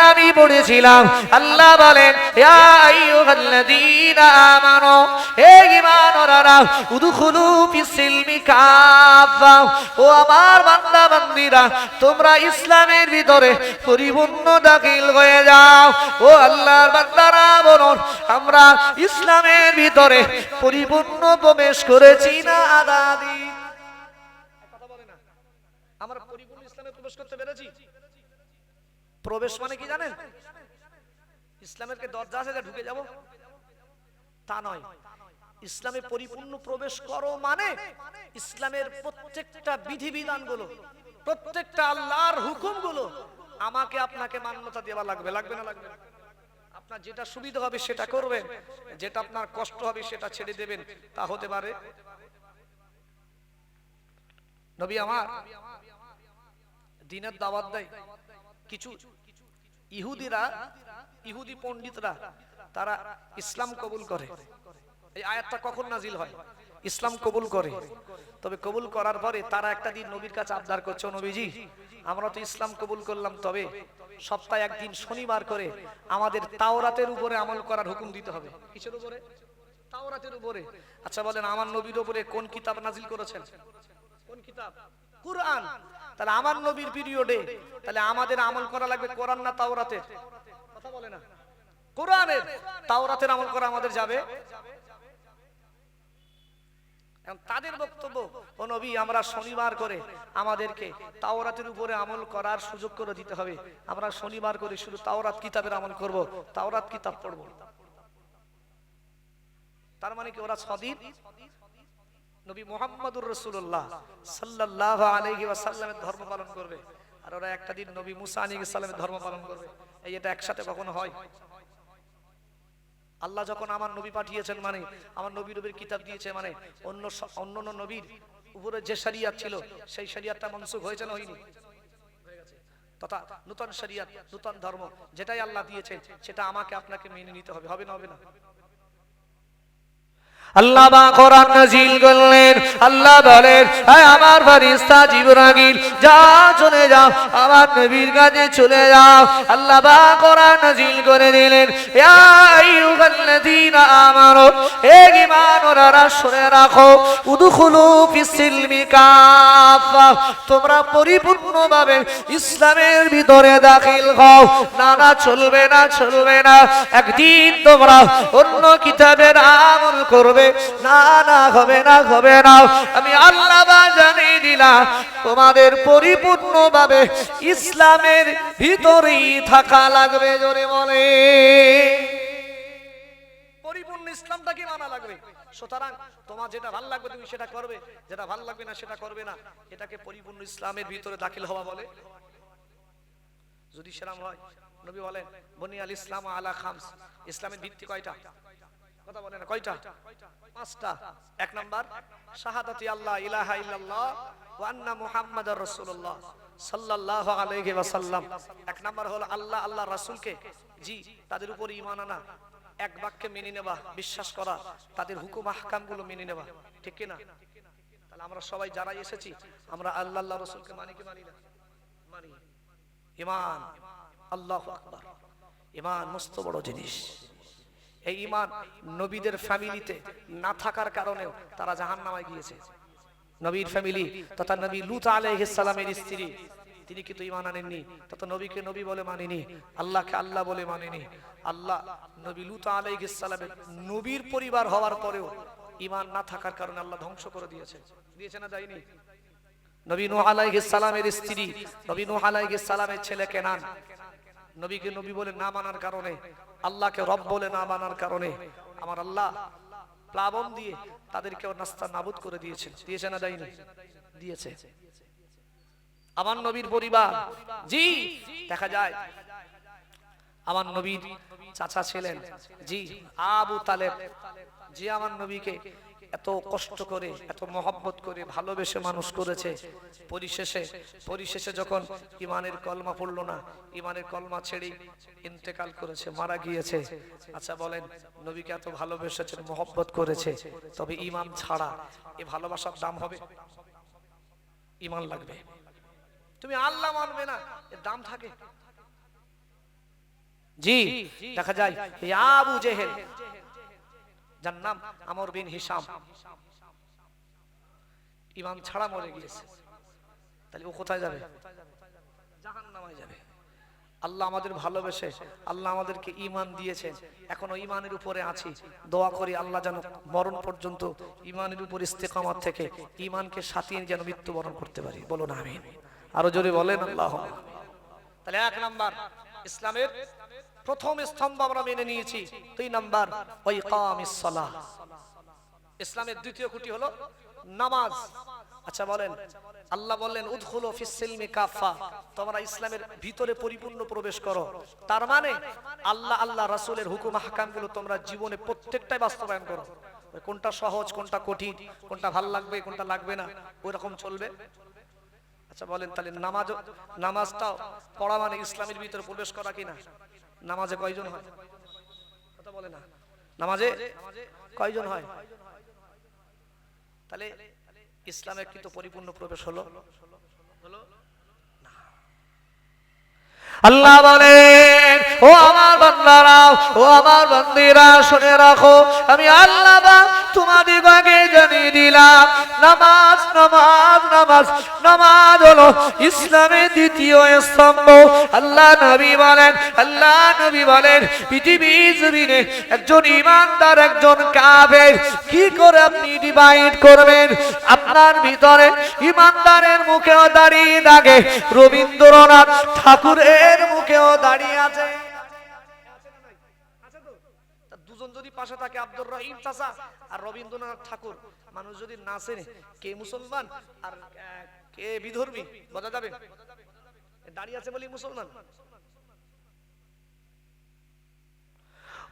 আমি পড়েছিলাম ও আমার তোমরা ইসলামের ভিতরে পরিপূর্ণ দাখিল হয়ে যাও। ও আল্লাহর বান্দারা, বলুন, আমরা ইসলামের ভিতরে পরিপূর্ণ প্রবেশ করেছি না আদাদি প্রবেশ করতে পেরেছি। প্রবেশ মানে কি জানেন? ইসলামের কে দরজা আছে ঢুকে যাব? তা নয়। ইসলামে পরিপূর্ণ প্রবেশ করো মানে ইসলামের প্রত্যেকটা বিধিবিধানগুলো প্রত্যেকটা আল্লাহর হুকুমগুলো আমাকে আপনাকে মান্যতা দেওয়া লাগবে। লাগবে না? লাগবে আপনার যেটা সুবিধা হবে সেটা করবেন। যেটা আপনার কষ্ট হবে সেটা ছেড়ে দেবেন। তা হতে পারে। নবী আমার দিনের দাওয়াত দেয়। কিছু ইহুদিরা, ইহুদি পণ্ডিতরা, তারা ইসলাম কবুল করে। এই আয়াতটা কখন নাজিল হয়? ইসলাম কবুল করে। তবে কবুল করার পরে তারা একটা দিন নবীর কাছে আবদার করছে নবীজি, আমরা তো ইসলাম কবুল করলাম, তবে সপ্তাহে একদিন শনিবার করে আমাদের তাওরাতের উপরে আমল করার হুকুম দিতে হবে। কিসের উপরে? তাওরাতের উপরে। আচ্ছা বলেন, আমার নবীর উপরে কোন কিতাব নাজিল করেছেন? কোন কিতাব? কুরআন। তাহলে আমার নবীর পিরিয়ডে তাহলে আমাদের আমল করা লাগবে কোরআন না তাওরাতের? কথা বলে না। কোরআনের তাওরাতের আমল করা আমাদের যাবে? তাদের বক্তব্য, ও নবী, আমরা শনিবার করে আমাদেরকে তাওরাতের উপরে আমল করার সুযোগ করে দিতে হবে। আমরা শনিবার করে শুধু তাওরাত কিতাবের আমল করব, তাওরাত কিতাব পড়ব। তার মানে কি ওরা সদিন নবী মোহাম্মদুর রসুল্লাহ সাল্লাহ আলহি ওয়াসাল্লামের ধর্ম পালন করবে। আর ওরা একটা দিন নবী মুসা আলী সাল্লামের ধর্ম পালন করবে। এই এটা একসাথে কখনো হয়? আল্লাহ যখন আমার নবী পাঠিয়েছেন মানে আমার নবী নবীর কিতাব দিয়েছে মানে অন্য অন্য নবীর উপরে যে শরিয়াত ছিল, সেই শরিয়াতটা মনসুখ হয়েছে না হয়নি? তথা নূতন শরিয়াত, নূতন ধর্ম যেটাই আল্লাহ দিয়েছে সেটা আমাকে আপনাকে মেনে নিতে হবে হবে না হবে না? আল্লাহ বা কোরআন নাজিল করলেন। আল্লাহ বলেন "এই আমার যা চলে যাও, আমার নবীর কাছে চলে যাও। আল্লাহ বা কোরআন নাজিল করে দিলেন, ইয়া আইয়ুহাল্লাযীনা আমানু, হে ঈমানওয়ালারা শুনে রাখো, উদখুলু ফিসসিলমি কাফা তোমরা পরিপূর্ণভাবে ইসলামের ভিতরে দাখিল হও। না না, চলবে না চলবে না। একদিন তোমরা অন্য কিতাবের আমল করবে না না, হবে না হবে না। আমি আল্লাহ জানিয়ে দিলাম, তোমাদের পরিপূর্ণভাবে ইসলামের ভিতরেই থাকা লাগবে, জোরে বলে। পরিপূর্ণ ইসলামটাকে মানা লাগবে? সুতরাং তোমার যেটা ভালো লাগবে, তুমি সেটা করবে। যেটা ভালো লাগবে না, সেটা করবে না। এটাকে পরিপূর্ণ ইসলামের ভিতরে দাখিল হওয়া বলে। যদি সেরাম হয়, নবী বলেন ইসলাম আলা খামস। ইসলামের ভিত্তি কয়টা? কথা বলে না কয়টা? পাঁচটা। এক নাম্বার, শাহাদাতি আল্লাহ ইলাহা ইল্লাল্লাহ ওয়া আন্না মুহাম্মাদার রাসূলুল্লাহ সাল্লাল্লাহু আলাইহি ওয়াসাল্লাম। এক নাম্বার হলো আল্লাহ আল্লাহ রাসূলকে, জি, তাদের উপর ঈমান আনা, এক বাক্যে মেনে নেওয়া, বিশ্বাস করা, তাদের হুকুম, আহকামগুলো মেনে নেওয়া, ঠিক কি না তাহলে আমরা সবাই যারা এসেছি, আমরা আল্লাহ আল্লাহ রাসূলকে মানি কি মানি না? মানি। আল্লাহ আকবার। মস্ত বড় জিনিস। এই ইমান নবীদের ফ্যামিলিতে না থাকার কারণেও তারা জাহান নামায় গিয়েছে। নবীর ফ্যামিলি তথা নবী লুত আলাইহিস সালামের স্ত্রী, তিনি কিন্তু ইমান আনেননি তত নবীকে নবী বলে মানেনি, আল্লাহকে আল্লাহ বলে মানেনি। আল্লাহ নবী লুত আলাইহিস সালামের নবীর পরিবার হওয়ার পরেও ইমান না থাকার কারণে আল্লাহ ধ্বংস করে দিয়েছে। দিয়েছে না যায়নি? নবী নূহ আলাইহিস স্ত্রী, নবী নূহ আলাইহিস সালামের ছেলে নবীকে নবী বলে না মানার কারণে, আল্লাহকে রব বলে না মানার কারণে আমার আল্লাহ প্লাবন দিয়ে তাদেরকে নাস্তা নাবুদ করে দিয়েছে দিয়েছে না দেয়নি? দিয়েছে। আমার নবীর পরিবার। জি, দেখা যায়। আমার নবীর চাচা ছিলেন। জি, আবু তালেব। জি আমার নবীকে এত কষ্ট করে, এত মহব্বত করে, ভালোবেসে মানুষ করেছে। পরিশেষে পরিশেষে যখন ইমানের কলমা পড়ল না, ইমানের কলমা ছেড়ে ইন্তেকাল করেছে, মারা গিয়েছে। আচ্ছা বলেন, নবীকে এত ভালোবেসেছেন, মহব্বত করেছে, তবে ইমান ছাড়া এ ভালোবাসার দাম হবে? ইমান লাগবে। তুমি আল্লাহ মানবে না, এর দাম থাকে। জি, দেখা যায় আবু জেহেল যার নাম আমর বিন হিসাম ইমান ছাড়া মরে গিয়েছে। তাহলে ও কোথায় যাবে? জাহান্নামায় যাবে। আল্লাহ আমাদের ভালোবেসে, আল্লাহ আমাদেরকে ইমান দিয়েছেন। এখনও ইমানের উপরে আছি। দোয়া করি আল্লাহ যেন মরণ পর্যন্ত ইমানের উপর ইস্তেকামাত থেকে ইমানকে সাথিয়ে যেন মৃত্যুবরণ করতে পারি। বলুন আমি আরও জোরে বলেন, আল্লাহ তাহলে এক নাম্বার, ইসলামের প্রথম স্তম্ভ আমরা মেনে নিয়েছি। দুই নাম্বার ওই কামিসলা ইসলামের দ্বিতীয় খুঁটি হলো নামাজ। আচ্ছা বলেন, আল্লাহ বললেন, উদখুলু ফিসসিলমি কাফা তোমরা ইসলামের ভিতরে পরিপূর্ণ প্রবেশ করো। তার মানে আল্লাহ আল্লাহ রাসূলের হুকুম, আহকামগুলো তোমরা জীবনে প্রত্যেকটাই বাস্তবায়ন করো। কোনটা সহজ, কোনটা কঠিন, কোনটা ভালো লাগবে, কোনটা লাগবে না, ওই রকম চলবে। আচ্ছা বলেন, তাহলে নামাজ নামাজটাও পড়া মানে ইসলামের ভিতরে প্রবেশ করা কিনা নামাজে কয়জন হয়? কথা বলে না। নামাজে কয়জন হয়? তাহলে ইসলামের কিন্তু পরিপূর্ণ প্রবেশ হলো। হলো আল্লাহ বলেন, ও আমার বান্দারা, ও আমার বান্দিরা, শুনে রাখো, আমি আল্লাহ বা তোমাদিগকে জানিয়ে দিলাম, নামাজ নামাজ নামাজ নামাজ হলো ইসলামের দ্বিতীয় স্তম্ভ। আল্লাহ নবী বলেন, আল্লাহ নবী বলেন পৃথিবী জমিনে একজন ইমানদার, একজন কাফের, কি করে আপনি ডিভাইড করবেন? আপনার ভিতরে, ইমানদারের মুখেও দাঁড়িয়ে থাকে রবীন্দ্রনাথ ঠাকুরের মুখেও দাঁড়িয়ে আছে। দুজন যদি পাশে থাকে আর রবীন্দ্রনাথ ঠাকুর, মানুষ যদি না চেনে, কে মুসলমান আর কে বিধর্মী দাঁড়িয়ে আছে বলি মুসলমান।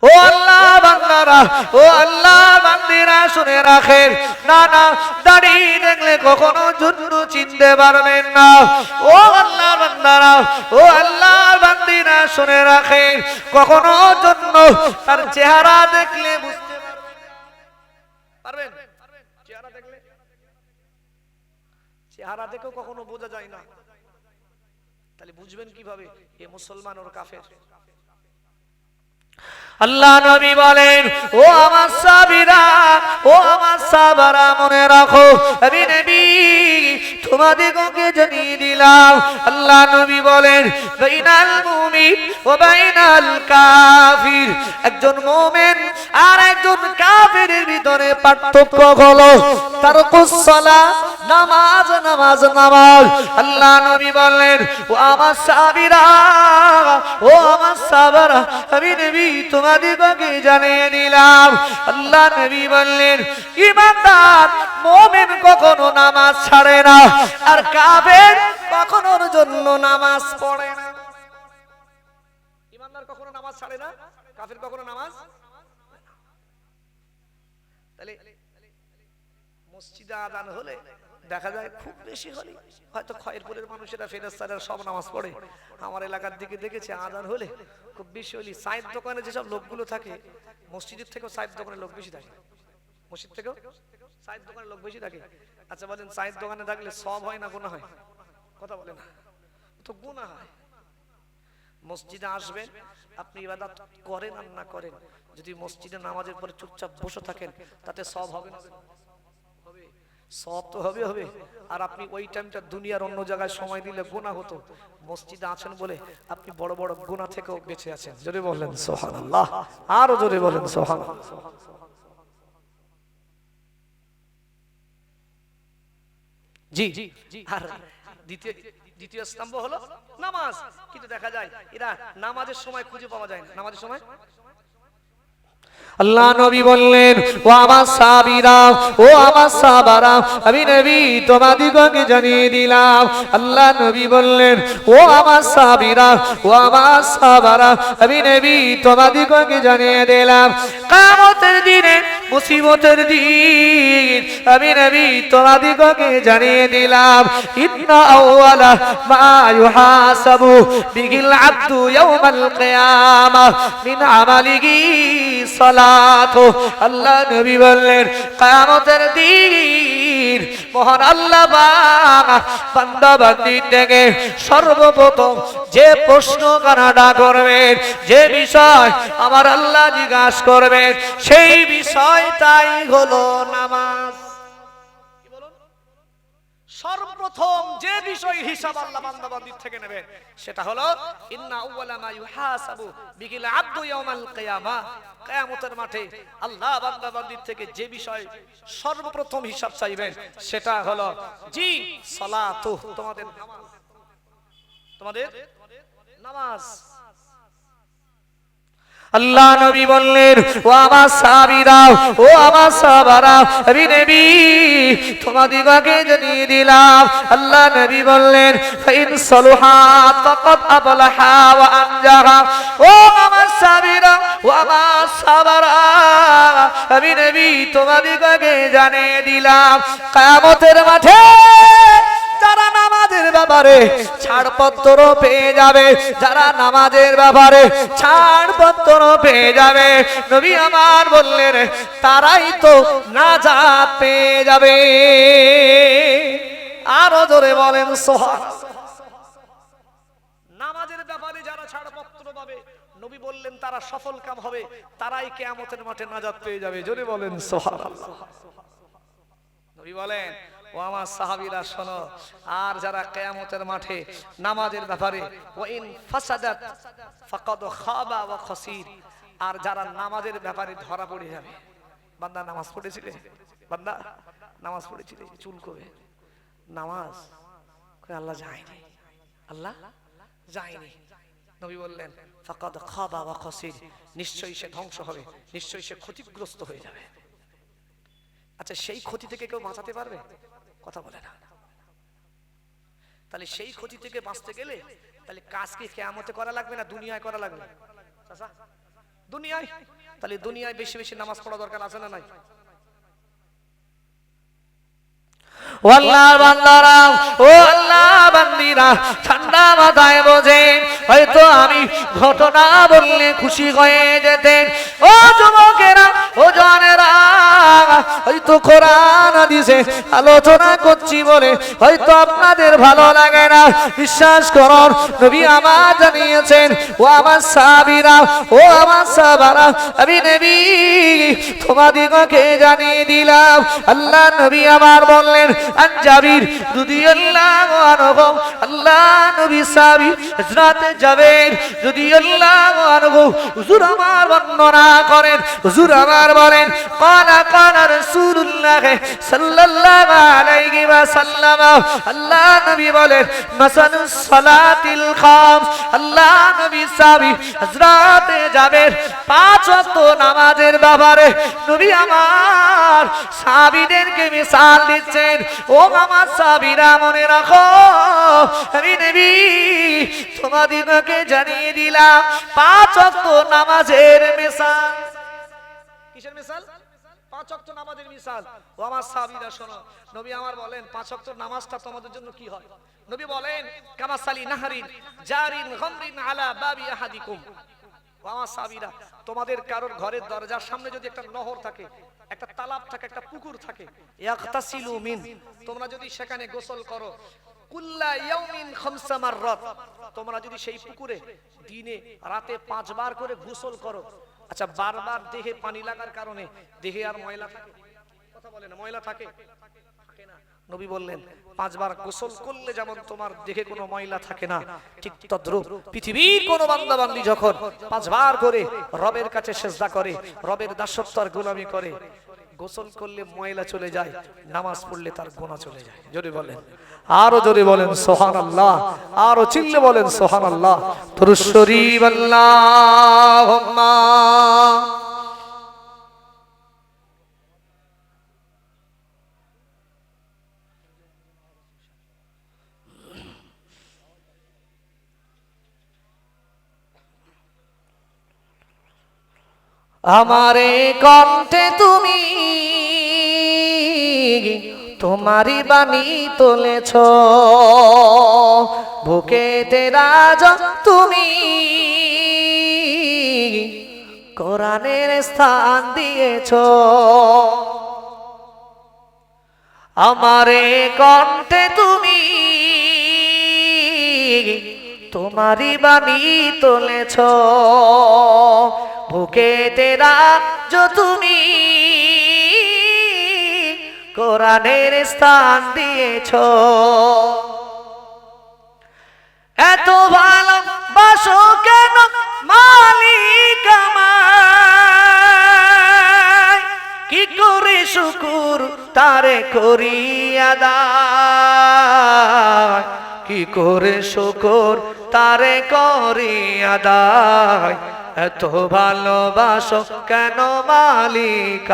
ও আল্লাহ বান্দারা, ও আল্লাহ বান্দিরা, শুনে রাখেন। না না, দাঁড়িয়ে দেখলে কখনো জন্য চিনতে পারবেন না। ও আল্লাহ বান্দারা, ও আল্লাহ বান্দিরা, শুনে রাখেন, কখনো জন্য তার চেহারা দেখলে বুঝতে পারবেন। চেহারা দেখলে? চেহারা দেখেও কখনো বোঝা যায় না। তাহলে বুঝবেন কীভাবে? এ মুসলমান ওর কাফের। আল্লাহ নবী বলেন, ও আমার সাবিরা ও আমার সাবারা মনে রাখো, আমি নবী, তোমাদেরকে জানিয়ে দিলাম। আল্লাহ নবী বলেন, বাইনাল মুমিন ও বাইনাল কাফির। একজন মুমিন আর একজন কাফিরের ভিতরে পার্থক্য হলো, তার কুসলা নামাজ নামাজ নামাজ। আল্লাহ নবী বললেন, ও আমার সাবিরা ও আমার সাবারা আমি নবী তোমাদিগকে জানিয়ে দিলাম। আল্লাহ নবী বললেন, ইমানদার, মোমেন কখনো নামাজ ছাড়ে না, আর কাফের কখনোর জন্য নামাজ পড়ে না। ইমানদার কখনো নামাজ ছাড়ে না? কাফের কখনো নামাজ? তাহলে মসজিদে আদান হলে দেখা যায় খুব বেশি হলে হয়তো খয়েরপুরের মানুষেরা ফেরেস্তারা সব নামাজ পড়ে। আমার এলাকার দিকে দেখেছে আদান হলে খুব বেশি হলে সাইড দোকানে যেসব লোকগুলো থাকে, মসজিদের থেকেও সাইড দোকানে লোক বেশি থাকে। মসজিদ থেকেও সাইড দোকানে লোক বেশি থাকে। আচ্ছা বলেন, সাইড দোকানে থাকলে সব হয় না গুণা হয়? কথা বলে না। তো গুণা হয়। মসজিদে আসবেন, আপনি ইবাদত করেন আর না করেন। যদি মসজিদে নামাজের পরে চুপচাপ বসে থাকেন, তাতে সব হবে না। সব তো হবে হবে। আর আপনি ওই টাইমটা দুনিয়ার অন্য জায়গায় সময় দিলে গোনা হতো। মসজিদে আছেন বলে আপনি বড় বড় গোনা থেকেও বেঁচে আছেন। জোরে বললেন সোহান আল্লাহ আরও জোরে বলেন সোহান জি। আর দ্বিতীয় দ্বিতীয় স্তম্ভ হলো নামাজ। কিন্তু দেখা যায়, এরা নামাজের সময় খুঁজে পাওয়া যায় না। নামাজের সময় আল্লাহ নবী বললেন, ও আমার সাবিরা ও আমার সাবারা আমি নবী তোমাদিগকে জানিয়ে দিলাম। আল্লাহ নবী বললেন, ও আমার সাবিরা ও আমার সাবারা আমি নবী তোমাদিগকে জানিয়ে দিলাম। কামতের দিনে, মুসিবতের দিন, আমি নবী তোমাদিগকে জানিয়ে দিলাম। ইন্না আউয়ালা মা ইউহাসাবু বিহিল আব্দু ইয়াউমাল কিয়ামাহ মিন আমালিহি আল্লাহ নবী বললেন কামতের দিন মহান আল্লাহ বান্দাবান্দির থেকে সর্বপ্রথম যে প্রশ্ন কানাডা করবেন, যে বিষয় আমার আল্লাহ জিজ্ঞাসা করবেন, সেই বিষয়টাই হলো নামাজ। সর্বপ্রথম যে বিষয় হিসাব আল্লাহ বান্দাবান্দির থেকে নেবে, সেটা হলো, ইন্না আউওয়ালা মা ইউহাসাবু বিকিল আব্দু ইয়াউমাল কিয়ামা। কিয়ামতের মাঠে আল্লাহ বান্দাবান্দির থেকে যে বিষয় সর্বপ্রথম হিসাব চাইবেন সেটা হলো, জি, সালাতু। তোমাদের নামাজ তোমাদের নামাজ। আল্লাহ নবী বললেন, ও আমার সাহাবীরা ও আমার সাহাবারা নবী নবী, তোমাদিগকে জানিয়ে দিলাম। আল্লাহ নবী বললেন, ফাইন সলুহাত ফাকাদ আবলাহা ওয়া আনজাহা। ও আমার সাহাবীরা, ও আমার সাহাবারা নবী নবী, তোমাদিগকে জানিয়ে দিলাম, কিয়ামতের মাঠে ব্যাপারে ছাড়পত্র পেয়ে যাবে, যারা নামাজের ব্যাপারে ছাড়পত্র পেয়ে যাবে। নবী আমার বললেন, তারাই তো নাজাত পেয়ে যাবে। আরও জোরে বলেন সোহান নামাজের ব্যাপারে যারা ছাড়পত্র পাবে, নবী বললেন, তারা সফল কাম হবে, তারাই কেয়ামতের মাঠে নাজাত পেয়ে যাবে। জোরে বলেন, সুবহানাল্লাহ। নবী বলেন ও আমার সাহাবীরা, শোনো, আর যারা কেয়ামতের মাঠে নামাজের ব্যাপারে ও ইন ফাসাদাত ফাকাদ খাবা ওয়া খাসির, আর যারা নামাজের ব্যাপারে ধরা পড়ে যাবে। বান্দা নামাজ পড়েছিলে? বান্দা নামাজ পড়েছিলে? চুল কবে? নামাজ? আল্লাহ যায়নি। আল্লাহ যায়নি। নবী বললেন, ফাকাদ খাবা ওয়া খাসির, নিশ্চয়ই সে ধ্বংস হবে, নিশ্চয়ই সে ক্ষতিগ্রস্ত হয়ে যাবে। আচ্ছা সেই ক্ষতি থেকে কেউ বাঁচাতে পারবে? কথা বলে না। তাহলে সেই ক্ষতি থেকে বাঁচতে গেলে তাহলে কাজ কি কেয়ামতে করা লাগবে না দুনিয়ায় করা লাগবে? দুনিয়ায়? তাহলে দুনিয়ায় বেশি বেশি নামাজ পড়া দরকার আছে না নাই? আলোচনা করছি বলে হয়তো আপনাদের ভালো লাগে না। বিশ্বাস করুন, নবী আমার জানিয়েছেন, ও আমার সাবিরা ও আমার সাবারা আমি নবী তোমাদিগকে জানিয়ে দিলাম, আল্লাহ নবী আমার বললেন আন জাবির রাদিয়াল্লাহু আনহু আল্লাহ নবী হযরতে জাবের রাদিয়াল্লাহু আনহু হুজুর আমার বর্ণনা করেন, হুজুর আমার বলেন রাসূলুল্লাহ সাল্লাল্লাহু আলাইহি আল্লাহ নবী বলেন সালাতিল খামস আল্লাহ নবী জাবের পাঁচ ওয়াক্ত নামাজের ব্যাপারে নবী আমার সাবিদেরকে মিসাল দিচ্ছেন, ও আমার সাবিরা মনে রাখো, আমি নবী তোমাদিগকে জানিয়ে দিলাম, পাঁচ ওয়াক্ত নামাজের মিসাল কিসের নামাজটা তোমাদের কারোর ঘরের দরজার সামনে যদি একটা নহর থাকে, একটা তালাব থাকে, একটা পুকুর থাকে তোমরা যদি সেখানে গোসল করো কুল্লা ইয়াউমিন খামসা মাররাত। তোমরা যদি সেই পুকুরে দিনে রাতে পাঁচবার করে গোসল করো আচ্ছা বারবার দেহে পানি লাগার কারণে দেহে আর ময়লা থাকে? কথা বলে না, ময়লা থাকে? নবী বললেন, পাঁচবার গোসল করলে যেমন তোমার দেহে কোনো ময়লা থাকে না, ঠিক তদ্রুপ পৃথিবীর কোনো বান্দা বান্দি যখন পাঁচবার করে রবের কাছে সেজদা করে, রবের দাসত্ব আর গোলামি করে গোসল করলে ময়লা চলে যায়, নামাজ পড়লে তার গোনা চলে যায়। জোরে বলেন। আরও জোরে বলেন সোহান আল্লাহ আরও চিল্লে বলেন সোহান আল্লাহ তরুশ্বরী আল্লাহুম্মা। আমারে কণ্ঠে তুমি তোমারই বাণী তুলেছ। বুকে তেরাজ তুমি কোরআনের স্থান দিয়েছ। আমারে কণ্ঠে তুমি তোমারই বাণী তুলেছ। বুকে তেরা যো তুমি কোরআনের স্থান দিয়েছ। এত ভালো বাসো কেন মালিক আমায়? কি করে শুকুর তারে করিয়া দায় কি করে শুকুর তারে করিয়া দায় এত ভালোবাসো কেন মালিক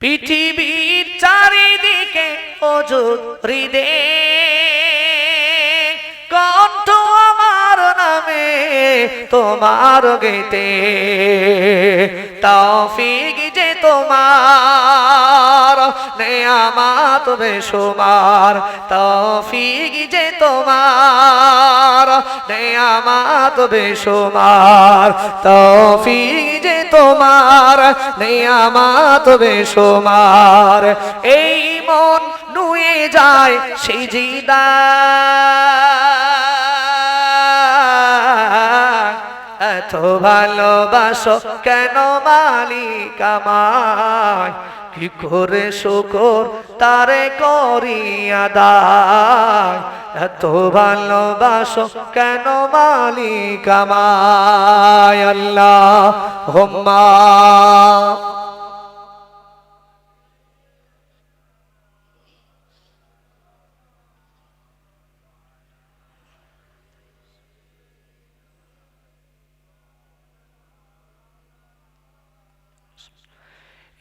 পৃথিবীর চারিদিকে অজুর হৃদে কণ্ঠ আমার নামে তোমার গেতে তৌফিক যে তোমার নেয়ামাত বেশুমার তৌফিক যে তোমার। নেয়ামাত বেশুমার তৌফিক যে তোমার। নেয়ামাত বেশুমার এই মন নুয়ে যায় সেই এত ভালোবাসো কেন মালিক আমায়? কি করে শুকর তারে করি আদায়? এত ভালোবাসো কেন মালিক আমায়? আল্লাহ হোম্মা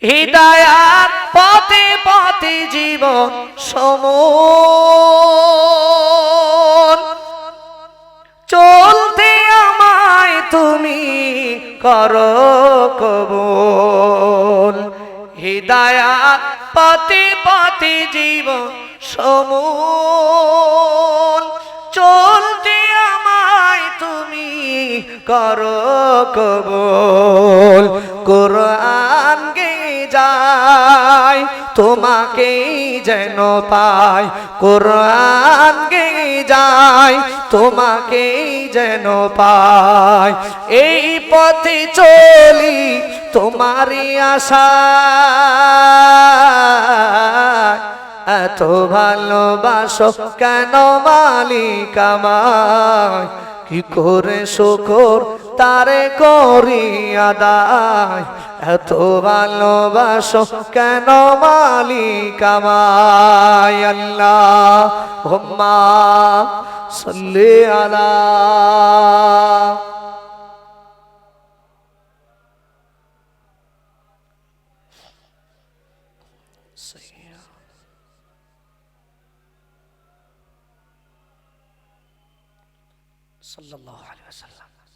হৃদয়াত পথে পথে জীবন সমন চলতে আমায় তুমি করো কবল। হৃদয়াত পথে পথে জীবন সমন চলতে আমায় তুমি করো কবল। কোরআন যায়, তোমাকেই যেন পাই। কোরআন গে যায়, তোমাকেই যেন পাই। এই পথে চলি তোমারই আশা। এত ভালোবাসো কেন মালিক আমায়? কি করে শুকর তারে করিয়া দায় এত ভালোবাসো কেন মালিক আমায়? আল্লাহ হোম্মা সল্লি আলা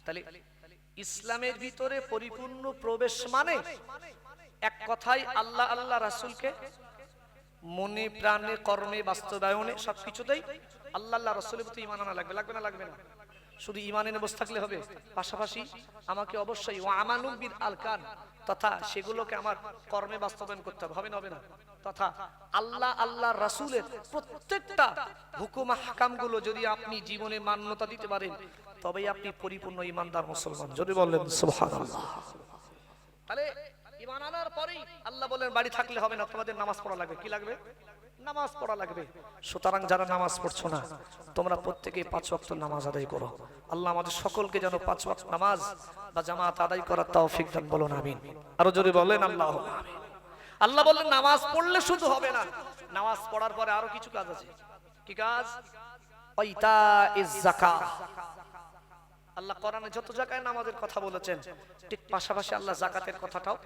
তাহলে ইসলামের ভিতরে পরিপূর্ণ প্রবেশ মানে এক কথাই আল্লাহ আল্লাহ রাসুলকে মনে, প্রাণে, কর্মে, বাস্তবায়নে সবকিছুতেই আল্লাহ আল্লাহ রসুলের প্রতি ইমান আনা লাগবে লাগবে না লাগবে না? শুধু ঈমান এনে বসে থাকলে হবে। পাশাপাশি আমাকে অবশ্যই ওয়া আমানু বিল আলকান তথা সেগুলোকে আমার কর্মে বাস্তবায়ন করতে হবে। হবে না হবে না। তথা আল্লাহ আল্লাহ রাসূলের প্রত্যেকটা হুকুম হাকামগুলো যদি আপনি জীবনে মান্যতা দিতে পারেন, তবেই আপনি পরিপূর্ণ ইমানদার মুসলমান। যদি বললেন তাহলে ইমান আনার পরেই আল্লাহ বলেন, বাড়ি থাকলে হবে না, তোমাদের নামাজ পড়া লাগবে। কি লাগবে? নামাজ পড়া লাগবে। সুতরাং যারা নামাজ পড়ছো না, তোমরা প্রত্যেকে পাঁচ ওয়াক্ত নামাজ আদায় করো। আল্লাহ আমাদের সকলকে যেন পাঁচ ওয়াক্ত নামাজ বা জামাত আদায় করার তৌফিক দান বলুন, আমিন। আরও যদি বলেন, আল্লাহ আল্লাহ বললেন, নামাজ পড়লে শুধু হবে না। নামাজ পড়ার পরে আরও কিছু কাজ আছে। কি কাজ? ওইতা ইজ আল্লাহ কোরআনে যত জায়গায় নামাজের কথা বলেছেন, ঠিক পাশাপাশি আল্লাহ জাকাতের কথাটাও